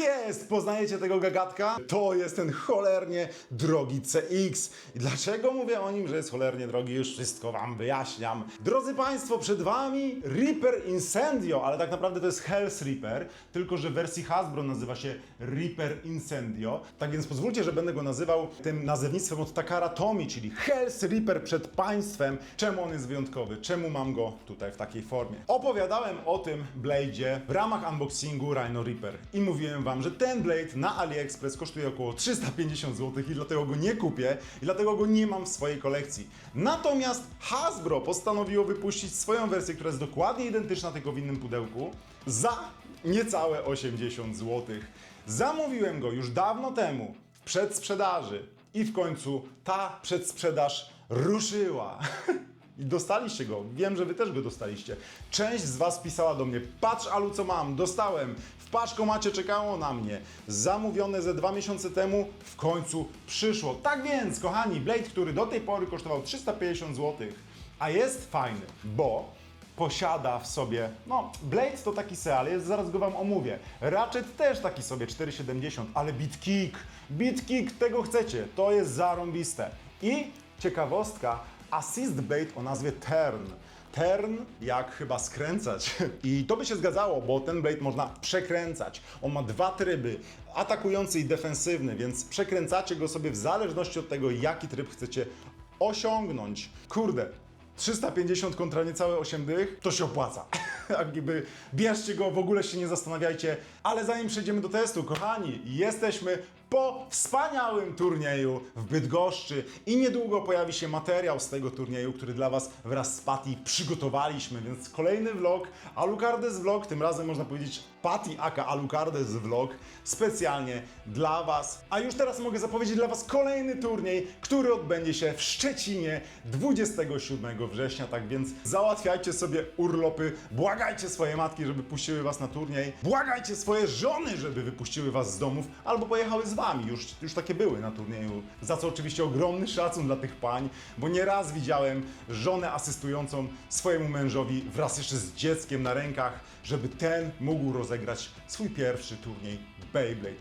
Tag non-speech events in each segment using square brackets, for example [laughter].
jest! Poznajecie tego gagatka? To jest ten cholernie drogi CX. I dlaczego mówię o nim, że jest cholernie drogi? Już wszystko wam wyjaśniam. Drodzy Państwo, przed Wami Reaper Incendio, ale tak naprawdę to jest Hell's Reaper, tylko że w wersji Hasbro nazywa się Reaper Incendio. Tak więc pozwólcie, że będę go nazywał tym nazewnictwem od Takara Tomy, czyli Hell's Reaper przed Państwem. Czemu on jest wyjątkowy? Czemu mam go tutaj w takiej formie? Opowiadałem o tym Blade'zie w ramach unboxingu Rhino Reaper i mówiłem Wam, że ten Blade na AliExpress kosztuje około 350 zł i dlatego go nie kupię i dlatego go nie mam w swojej kolekcji. Natomiast Hasbro postanowiło wypuścić swoją wersję, która jest dokładnie identyczna, tylko w innym pudełku, za niecałe 80 zł. Zamówiłem go już dawno temu w przedsprzedaży i w końcu ta przedsprzedaż ruszyła. [laughs] I dostaliście go. Wiem, że wy też go dostaliście. Część z was pisała do mnie: Patrz, Alu, co mam, dostałem. W paczkomacie czekało na mnie. Zamówione ze dwa miesiące temu, w końcu przyszło. Tak więc, kochani, Blade, który do tej pory kosztował 350 zł, a jest fajny, bo posiada w sobie, no, Blade to taki se, ale jest, zaraz go wam omówię. Ratchet też taki sobie, 4,70, ale BitKick, BitKick, tego chcecie, to jest zarąbiste. I ciekawostka, Assist Blade o nazwie Turn. Turn jak chyba skręcać. [laughs] I to by się zgadzało, bo ten blade można przekręcać. On ma dwa tryby, atakujący i defensywny, więc przekręcacie go sobie w zależności od tego, jaki tryb chcecie osiągnąć. Kurde, 350 kontra niecałe 8 dych, to się opłaca. [laughs] Jakby bierzcie go, w ogóle się nie zastanawiajcie. Ale zanim przejdziemy do testu, kochani, jesteśmy po wspaniałym turnieju w Bydgoszczy. I niedługo pojawi się materiał z tego turnieju, który dla Was wraz z Patty przygotowaliśmy, więc kolejny vlog, Alucardes vlog, tym razem można powiedzieć Patty aka Alucardes vlog, specjalnie dla Was. A już teraz mogę zapowiedzieć dla Was kolejny turniej, który odbędzie się w Szczecinie 27 września, tak więc załatwiajcie sobie urlopy, błagajcie swoje matki, żeby puściły Was na turniej, błagajcie swoje żony, żeby wypuściły Was z domów, albo pojechały z Wami, już, już takie były na turnieju, za co oczywiście ogromny szacun dla tych pań, bo nieraz widziałem żonę asystującą swojemu mężowi wraz jeszcze z dzieckiem na rękach, żeby ten mógł rozegrać swój pierwszy turniej Beyblade.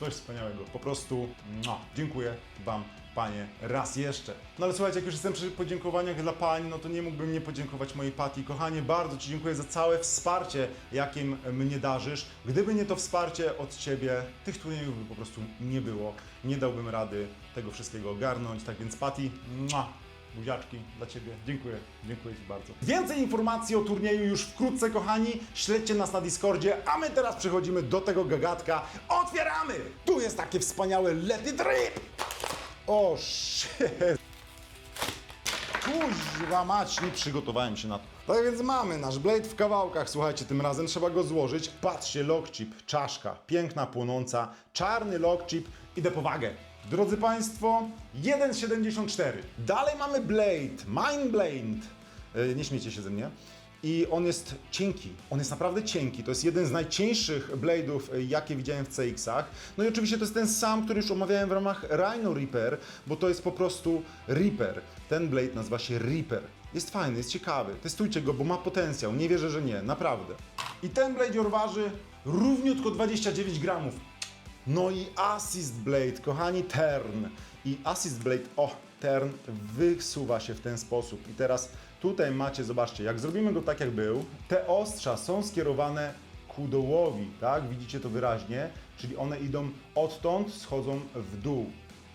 Coś wspaniałego. Po prostu mua, dziękuję Wam, Panie, raz jeszcze. No ale słuchajcie, jak już jestem przy podziękowaniach dla Pań, no to nie mógłbym nie podziękować mojej Pati. Kochanie, bardzo Ci dziękuję za całe wsparcie, jakim mnie darzysz. Gdyby nie to wsparcie od Ciebie, tych turniejów by po prostu nie było. Nie dałbym rady tego wszystkiego ogarnąć. Tak więc Pati, mua, Buziaczki dla Ciebie. Dziękuję. Dziękuję Ci bardzo. Więcej informacji o turnieju już wkrótce, kochani. Śledźcie nas na Discordzie, a my teraz przechodzimy do tego gagatka. Otwieramy! Tu jest takie wspaniałe Let It Rip! O, shit! Kuźwa mać, nie przygotowałem się na to. Tak więc mamy nasz blade w kawałkach, słuchajcie, tym razem trzeba go złożyć. Patrzcie, lockchip, czaszka, piękna, płonąca, czarny lockchip, idę po wagę. Drodzy Państwo, 1,74. Dalej mamy blade, Mind Blade. Yy, nie śmiecie się ze mnie. I on jest cienki, on jest naprawdę cienki. To jest jeden z najcieńszych blade'ów, y, jakie widziałem w CX-ach. No i oczywiście to jest ten sam, który już omawiałem w ramach Rhino Reaper, bo to jest po prostu Reaper. Ten blade nazywa się Reaper. Jest fajny, jest ciekawy. Testujcie go, bo ma potencjał. Nie wierzę, że nie, naprawdę. I ten blade waży równiutko 29 gramów. No i Assist Blade, kochani, Turn. I Assist Blade, o, Turn wysuwa się w ten sposób. I teraz tutaj macie, zobaczcie, jak zrobimy go tak jak był, te ostrza są skierowane ku dołowi, tak? Widzicie to wyraźnie, czyli one idą odtąd, schodzą w dół.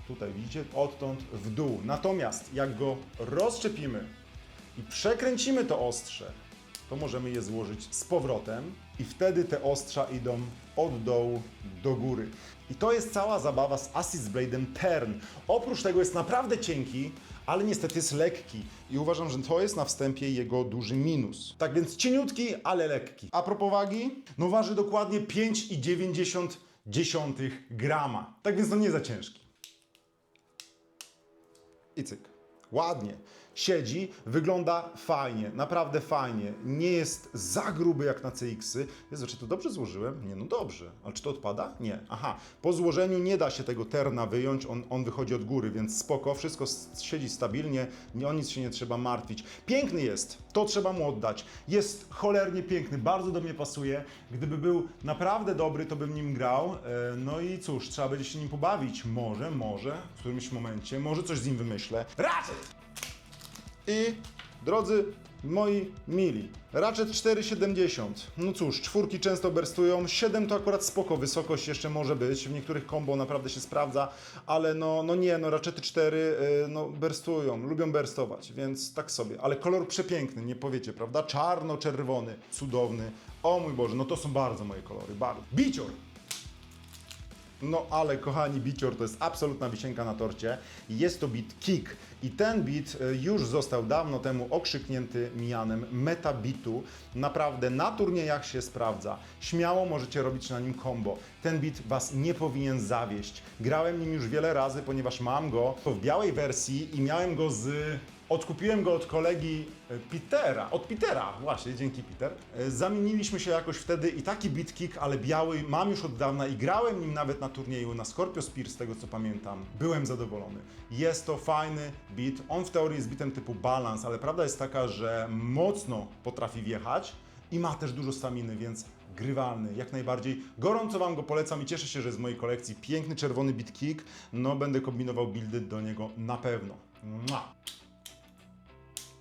Tutaj widzicie, odtąd w dół. Natomiast jak go rozszczepimy i przekręcimy to ostrze, to możemy je złożyć z powrotem i wtedy te ostrza idą od dołu do góry. I to jest cała zabawa z Assist Blade'em Turn. Oprócz tego jest naprawdę cienki, ale niestety jest lekki. I uważam, że to jest na wstępie jego duży minus. Tak więc cieniutki, ale lekki. A propos wagi, no waży dokładnie 5,9 grama. Tak więc no nie za ciężki. I cyk. Ładnie. Siedzi, wygląda fajnie, naprawdę fajnie. Nie jest za gruby jak na CX-y. Jezu, czy to dobrze złożyłem? Nie, no dobrze. Ale czy to odpada? Nie. Aha, po złożeniu nie da się tego terna wyjąć, on, on wychodzi od góry, więc spoko, wszystko siedzi stabilnie, nie, o nic się nie trzeba martwić. Piękny jest, to trzeba mu oddać. Jest cholernie piękny, bardzo do mnie pasuje. Gdyby był naprawdę dobry, to bym nim grał. E, No i cóż, trzeba będzie się nim pobawić. Może, może, w którymś momencie, może coś z nim wymyślę. Ratchet! I drodzy moi mili, Ratchet 470. No cóż, czwórki często berstują, 7 to akurat spoko, wysokość jeszcze może być, w niektórych combo naprawdę się sprawdza, ale no, no nie, no Ratchety 4 y, no berstują, lubią berstować, więc tak sobie. Ale kolor przepiękny, nie powiecie, prawda? Czarno-czerwony, cudowny. O mój Boże, no to są bardzo moje kolory, bardzo. Bicior! No ale kochani, bicior to jest absolutna wisienka na torcie. Jest to bit kick i ten bit e, już został dawno temu okrzyknięty mianem metabitu. Naprawdę na turniejach się sprawdza. Śmiało możecie robić na nim combo. Ten bit Was nie powinien zawieść. Grałem nim już wiele razy, ponieważ mam go w białej wersji i miałem go z Odkupiłem go od kolegi e, Petera, od Petera, właśnie, dzięki Peter. E, Zamieniliśmy się jakoś wtedy i taki beat kick, ale biały, mam już od dawna i grałem nim nawet na turnieju na Scorpio Spear, z tego co pamiętam. Byłem zadowolony. Jest to fajny beat, on w teorii jest bitem typu balans, ale prawda jest taka, że mocno potrafi wjechać i ma też dużo staminy, więc grywalny, jak najbardziej. Gorąco Wam go polecam i cieszę się, że jest z mojej kolekcji piękny czerwony beat kick. No, będę kombinował buildy do niego na pewno. Mua.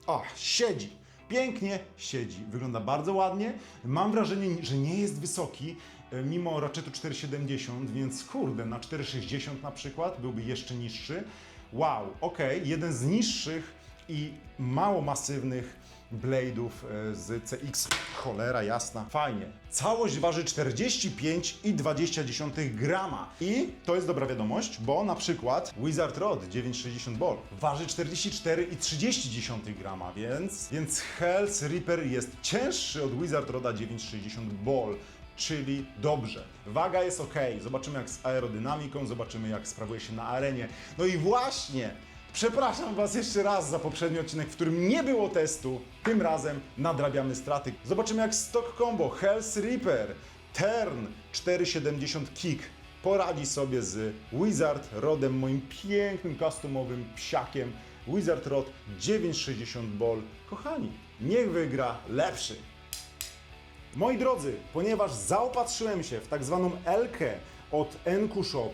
O, siedzi. Pięknie siedzi. Wygląda bardzo ładnie. Mam wrażenie, że nie jest wysoki, e, mimo Ratchetu 470, więc kurde, na 460 na przykład byłby jeszcze niższy. Wow, ok, jeden z niższych i mało masywnych blade'ów e, z CX. Cholera jasna, fajnie. Całość waży 45,2 grama. I to jest dobra wiadomość, bo na przykład Wizard Rod 960 Ball waży 44,3 grama, więc, więc Hell's Reaper jest cięższy od Wizard Roda 960 Ball. Czyli dobrze. Waga jest ok. Zobaczymy jak z aerodynamiką, zobaczymy jak sprawuje się na arenie. No i właśnie Przepraszam Was jeszcze raz za poprzedni odcinek, w którym nie było testu. Tym razem nadrabiamy straty. Zobaczymy jak Stock Combo Hell's Reaper Turn 470 Kick poradzi sobie z Wizard Rodem, moim pięknym, customowym psiakiem. Wizard Rod 960 Ball. Kochani, niech wygra lepszy. Moi drodzy, ponieważ zaopatrzyłem się w tak zwaną Elkę od Enku Shop,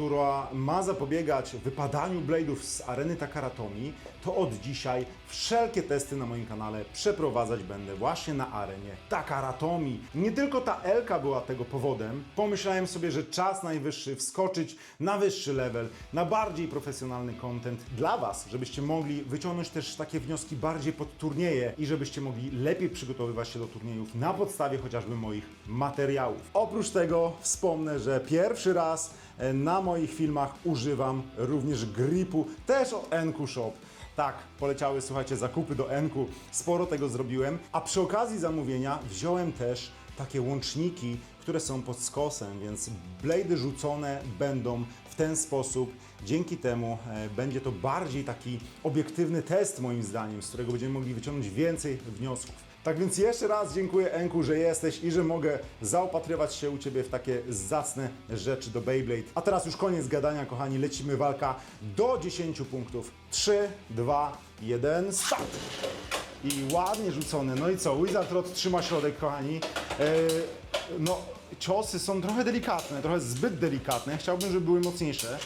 która ma zapobiegać wypadaniu blade'ów z areny Takaratomi, to od dzisiaj wszelkie testy na moim kanale przeprowadzać będę właśnie na arenie Takaratomi. Nie tylko ta Elka była tego powodem, pomyślałem sobie, że czas najwyższy wskoczyć na wyższy level, na bardziej profesjonalny content dla Was, żebyście mogli wyciągnąć też takie wnioski bardziej pod turnieje i żebyście mogli lepiej przygotowywać się do turniejów na podstawie chociażby moich materiałów. Oprócz tego wspomnę, że pierwszy raz na moich filmach używam również gripu, też od Enku Shop. Tak, poleciały, słuchajcie, zakupy do Enku, sporo tego zrobiłem, a przy okazji zamówienia wziąłem też takie łączniki, które są pod skosem, więc blady rzucone będą w ten sposób. Dzięki temu e, będzie to bardziej taki obiektywny test moim zdaniem, z którego będziemy mogli wyciągnąć więcej wniosków. Tak więc jeszcze raz dziękuję Enku, że jesteś i że mogę zaopatrywać się u Ciebie w takie zacne rzeczy do Beyblade. A teraz już koniec gadania, kochani, lecimy walka do 10 punktów. 3, 2, 1, start! I ładnie rzucone. No i co? Wizard Rod trzyma środek, kochani. Yy, no, ciosy są trochę delikatne, trochę zbyt delikatne. Chciałbym, żeby były mocniejsze.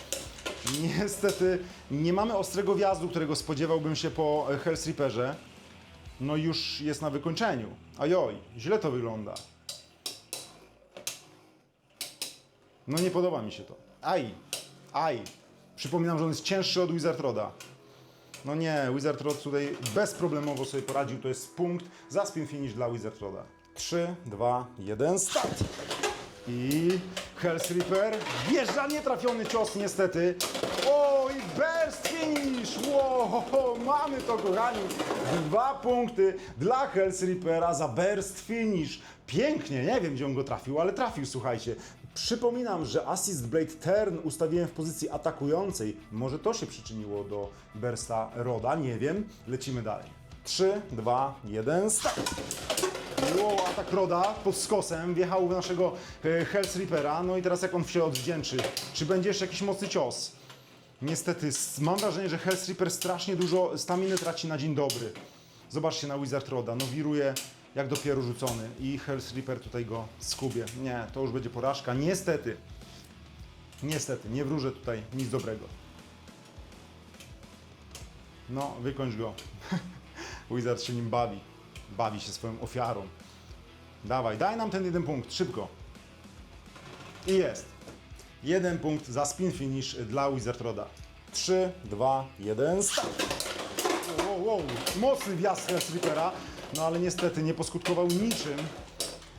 Niestety nie mamy ostrego wjazdu, którego spodziewałbym się po e, Hell's Reaperze. No już jest na wykończeniu. Ajoj, źle to wygląda. No nie podoba mi się to. Aj, aj. Przypominam, że on jest cięższy od Wizard Roda. No nie, Wizard Rod tutaj bezproblemowo sobie poradził. To jest punkt za spin finish dla Wizard Roda. 3, 2, 1, start! I Hell's Reaper wjeżdża nietrafiony cios niestety. Oj, finish! Wow, mamy to, kochani. Dwa punkty dla Hells Reapera za burst finish. Pięknie, nie wiem, gdzie on go trafił, ale trafił, słuchajcie. Przypominam, że Assist Blade Turn ustawiłem w pozycji atakującej. Może to się przyczyniło do bursta Roda, nie wiem. Lecimy dalej. 3, 2, 1, start! Wow, atak Roda pod skosem, wjechał w naszego e, Hells Reapera, no i teraz jak on się odwdzięczy? Czy będzie jeszcze jakiś mocny cios? Niestety, mam wrażenie, że Hells Reaper strasznie dużo staminy traci na dzień dobry. Zobaczcie na Wizard Roda, no wiruje jak dopiero rzucony i Hells Reaper tutaj go skubie. Nie, to już będzie porażka. Niestety, niestety, nie wróżę tutaj nic dobrego. No, wykończ go. [laughs] Wizard się nim bawi. Bawi się swoją ofiarą. Dawaj, daj nam ten jeden punkt, szybko. I jest. Jeden punkt za spin finish dla Wizard Roda. 3, 2, 1, start. Wow, wow, mocny wjazd Hells Reapera, no ale niestety nie poskutkował niczym.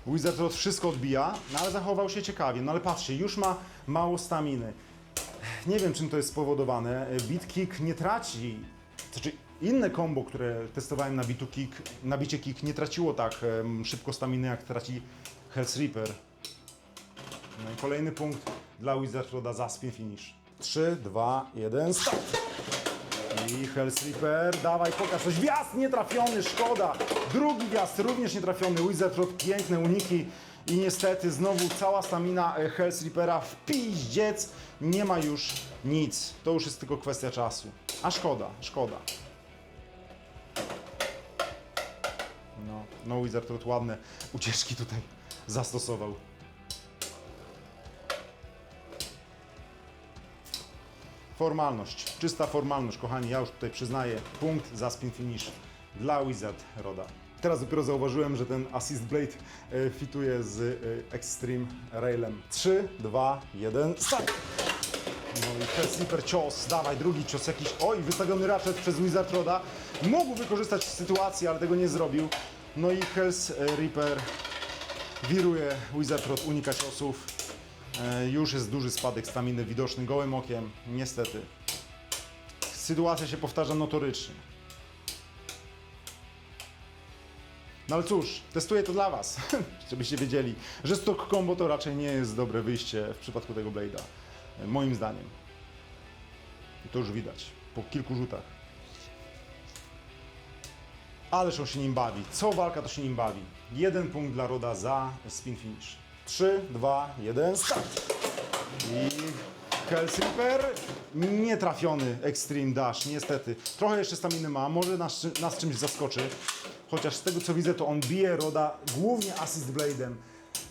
Wizard Rod wszystko odbija, no ale zachował się ciekawie. No ale patrzcie, już ma mało staminy. Nie wiem, czym to jest spowodowane. Beat Kick nie traci, znaczy inne combo, które testowałem na bitu kick, na bicie kick nie traciło tak em, szybko staminy, jak traci Hells Reaper. No i kolejny punkt dla Wizard Roda za spin finish. 3, 2, 1, start! I Hells Reaper, dawaj, pokaż coś. Wjazd nietrafiony, szkoda. Drugi wjazd również nietrafiony. Wizard Rod, piękne uniki. I niestety znowu cała stamina e, Hells Reapera w piździec. Nie ma już nic. To już jest tylko kwestia czasu. A szkoda, szkoda. No, no Wizard Rod ładne ucieczki tutaj zastosował. Formalność, czysta formalność, kochani, ja już tutaj przyznaję punkt za spin finish dla Wizard Roda. Teraz dopiero zauważyłem, że ten Assist Blade e, fituje z e, Extreme Railem. 3, 2, 1, start! No i ten slipper cios, dawaj, drugi cios jakiś, oj, wystawiony ratchet przez Wizard Roda. Mógł wykorzystać sytuację, ale tego nie zrobił. No i Hells Reaper wiruje, Wizard Rod unika ciosów. E, Już jest duży spadek staminy widoczny gołym okiem, niestety. Sytuacja się powtarza notorycznie. No ale cóż, testuję to dla Was, [laughs] żebyście wiedzieli, że stock combo to raczej nie jest dobre wyjście w przypadku tego Blade'a. E, Moim zdaniem. I to już widać po kilku rzutach. Ależ on się nim bawi. Co walka to się nim bawi. Jeden punkt dla Roda za spin finish. 3, 2, 1, start! I Hells Reaper nie trafiony Extreme Dash, niestety. Trochę jeszcze staminy ma, może nas, nas czymś zaskoczy. Chociaż z tego co widzę, to on bije Roda głównie Assist Blade'em,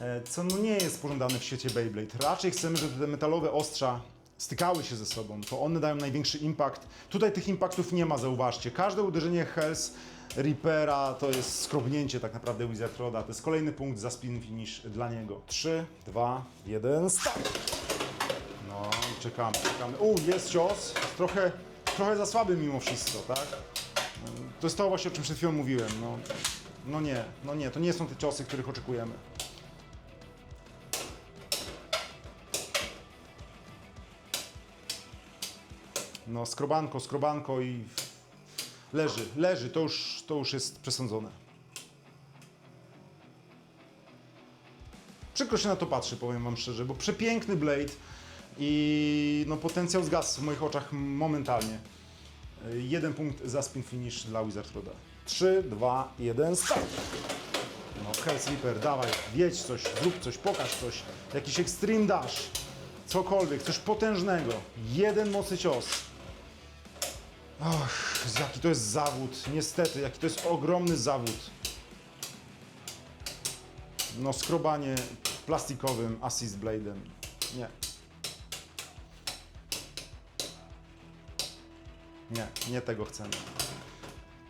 e, co no nie jest pożądane w świecie Beyblade. Raczej chcemy, żeby te metalowe ostrza stykały się ze sobą, to one dają największy impact. Tutaj tych impactów nie ma, zauważcie. Każde uderzenie Hells Reapera to jest skrobnięcie tak naprawdę Wizard Roda. To jest kolejny punkt za spin finish dla niego. 3, 2, 1, start! No i czekamy, czekamy. U, jest cios. Trochę, trochę za słaby mimo wszystko, tak? To jest to właśnie, o czym przed chwilą mówiłem. No, no nie, no nie, to nie są te ciosy, których oczekujemy. No, skrobanko, skrobanko i leży, leży, to już, to już jest przesądzone. Przykro się na to patrzy, powiem Wam szczerze, bo przepiękny Blade i no, potencjał zgasł w moich oczach momentalnie. Y, Jeden punkt za spin finish dla Wizard Roda. 3, 2, 1, start! No, Hells Reaper, dawaj, wiedź coś, zrób coś, pokaż coś. Jakiś extreme dash, cokolwiek, coś potężnego. Jeden mocny cios. Och, jaki to jest zawód, niestety, jaki to jest ogromny zawód. No, skrobanie plastikowym assist blade'em. Nie. Nie, nie tego chcemy.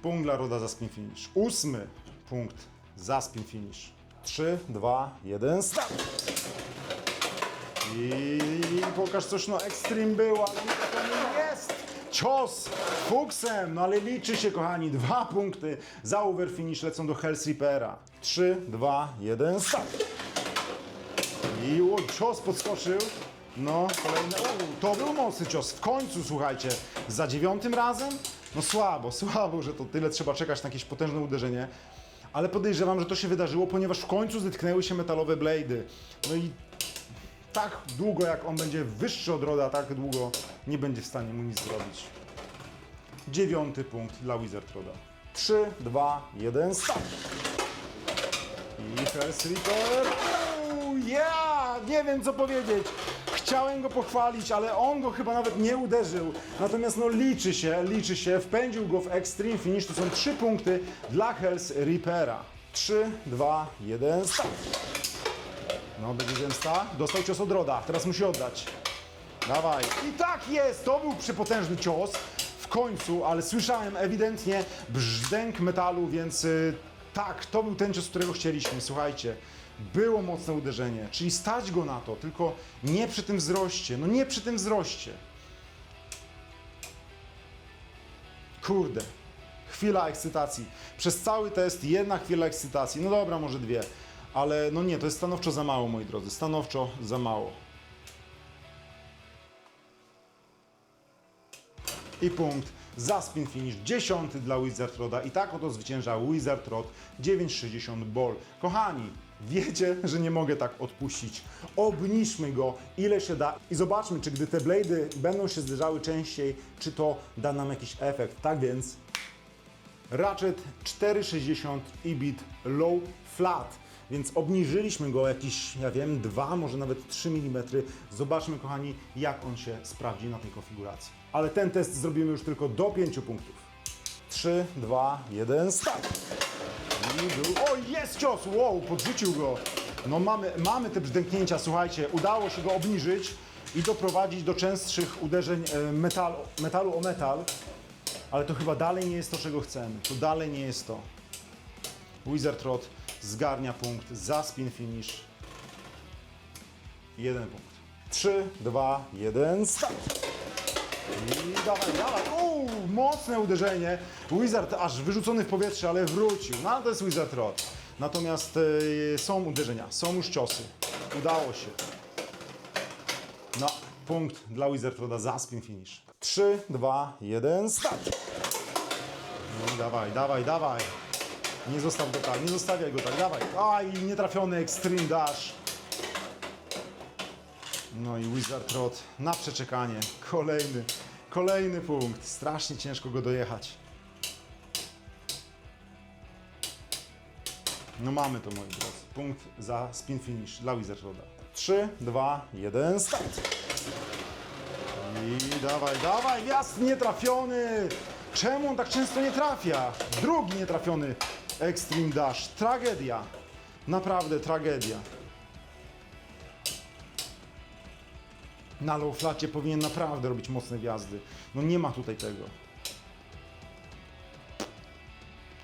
Punkt dla Roda za spin finish. Ósmy punkt za spin finish. 3, 2, 1, start! I pokaż coś, no Extreme było, ale nie to nie jest! Cios fuksem, no ale liczy się kochani, dwa punkty za over finish lecą do Hells Reapera. 3, 2, 1, start! I o, cios podskoczył No, kolejny. U, to był mocny cios. W końcu, słuchajcie, za dziewiątym razem? No słabo, [laughs] słabo, że to tyle trzeba czekać na jakieś potężne uderzenie. Ale podejrzewam, że to się wydarzyło, ponieważ w końcu zetknęły się metalowe blady. No i tak długo, jak on będzie wyższy od Roda, tak długo nie będzie w stanie mu nic zrobić. Dziewiąty punkt dla Wizard Roda. 3, 2, 1, start! I First Reaper. Ja! Nie wiem co powiedzieć. Chciałem go pochwalić, ale on go chyba nawet nie uderzył. Natomiast no liczy się, liczy się. Wpędził go w Extreme Finish. To są trzy punkty dla Hells Reapera. 3, 2, 1, start! No, będzie zemsta. Dostał cios od Roda. Teraz musi oddać. Dawaj. I tak jest! To był przepotężny cios. W końcu, ale słyszałem ewidentnie brzdęk metalu, więc y, tak, to był ten cios, którego chcieliśmy. Słuchajcie, było mocne uderzenie, czyli stać go na to, tylko nie przy tym wzroście. No nie przy tym wzroście. Kurde. Chwila ekscytacji. Przez cały test jedna chwila ekscytacji. No dobra, może dwie. Ale no nie, to jest stanowczo za mało, moi drodzy. Stanowczo za mało. I punkt za spin finish. Dziesiąty dla Wizard Roda. I tak oto zwycięża Wizard Rod 960 ball. Kochani, wiecie, [laughs] że nie mogę tak odpuścić. Obniżmy go ile się da i zobaczmy, czy gdy te blady będą się zderzały częściej, czy to da nam jakiś efekt. Tak więc Ratchet 460 i bit low flat. Więc obniżyliśmy go jakieś, ja wiem, 2, może nawet 3 mm. Zobaczmy, kochani, jak on się sprawdzi na tej konfiguracji. Ale ten test zrobimy już tylko do 5 punktów. 3, 2, 1, start! Był... O, jest cios! Wow, podrzucił go. No mamy, mamy te brzdęknięcia, słuchajcie, udało się go obniżyć i doprowadzić do częstszych uderzeń e, metalu, metalu o metal. Ale to chyba dalej nie jest to, czego chcemy. To dalej nie jest to. Wizard Rod zgarnia punkt za spin finish. Jeden punkt. 3, 2, 1, start! I dawaj, dawaj. Uuu, mocne uderzenie. Wizard aż wyrzucony w powietrze, ale wrócił. No to jest Wizard Rod. Natomiast e, są uderzenia, są już ciosy. Udało się. No, punkt dla Wizard Roda za spin finish. 3, 2, 1, start! No dawaj, dawaj, dawaj. Nie zostaw go tak, nie zostawiaj go tak, dawaj. Aj, nietrafiony Extreme Dash. No i Wizard Rod na przeczekanie. Kolejny, kolejny punkt. Strasznie ciężko go dojechać. No mamy to, moi drodzy. Punkt za spin finish dla Wizard Roda. 3, 2, 1, start. I dawaj, dawaj, wjazd nietrafiony! Czemu on tak często nie trafia? Drugi nietrafiony Extreme Dash. Tragedia. Naprawdę tragedia. Na low flacie powinien naprawdę robić mocne wjazdy. No nie ma tutaj tego.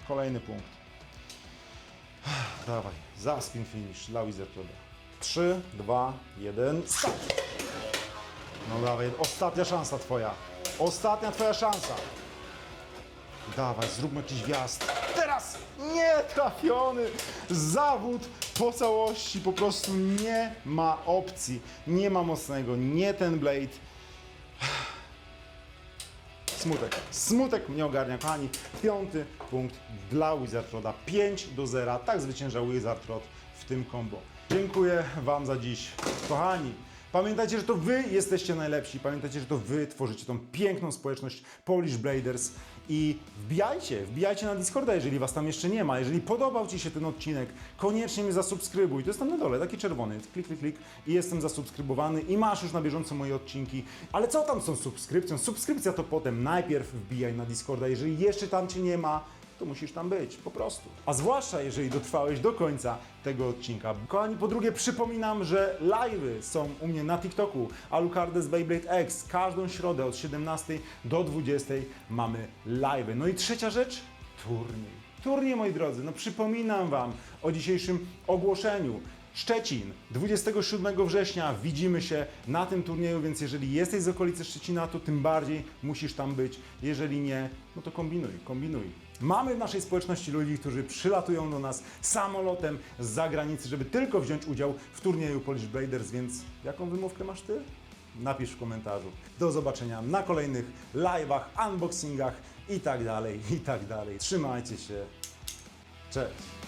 Kolejny punkt. [sighs] Dawaj, za spin finish dla Wizard Roda. 3, 2, 1, start! No dawaj, ostatnia szansa twoja. Ostatnia twoja szansa. Dawaj, zróbmy jakiś wjazd. Nie trafiony. Zawód po całości, po prostu nie ma opcji. Nie ma mocnego, nie ten blade. [sighs] Smutek. Smutek mnie ogarnia, kochani. Piąty punkt dla Wizard Roda. 5 do 0. Tak zwycięża Wizard w tym combo. Dziękuję Wam za dziś. Kochani, pamiętajcie, że to Wy jesteście najlepsi. Pamiętajcie, że to Wy tworzycie tą piękną społeczność Polish Bladers. I wbijajcie, wbijajcie na Discorda, jeżeli Was tam jeszcze nie ma. Jeżeli podobał Ci się ten odcinek, koniecznie mnie zasubskrybuj. To jest tam na dole, taki czerwony. Klik, klik, klik i jestem zasubskrybowany i masz już na bieżąco moje odcinki. Ale co tam z tą subskrypcją? Subskrypcja to potem. Najpierw wbijaj na Discorda. Jeżeli jeszcze tam Cię nie ma, to musisz tam być, po prostu. A zwłaszcza jeżeli dotrwałeś do końca tego odcinka. Kochani, po drugie przypominam, że live'y są u mnie na TikToku. Alucardes Beyblade X. Każdą środę od 17 do 20 mamy live'y. No i trzecia rzecz, turniej. Turniej, moi drodzy, no przypominam Wam o dzisiejszym ogłoszeniu. Szczecin, 27 września widzimy się na tym turnieju, więc jeżeli jesteś z okolicy Szczecina, to tym bardziej musisz tam być. Jeżeli nie, no to kombinuj, kombinuj. Mamy w naszej społeczności ludzi, którzy przylatują do nas samolotem z zagranicy, żeby tylko wziąć udział w turnieju Polish Bladers, więc jaką wymówkę masz ty? napisz w komentarzu. Do zobaczenia na kolejnych live'ach, unboxingach i tak dalej, i tak dalej. Trzymajcie się. Cześć!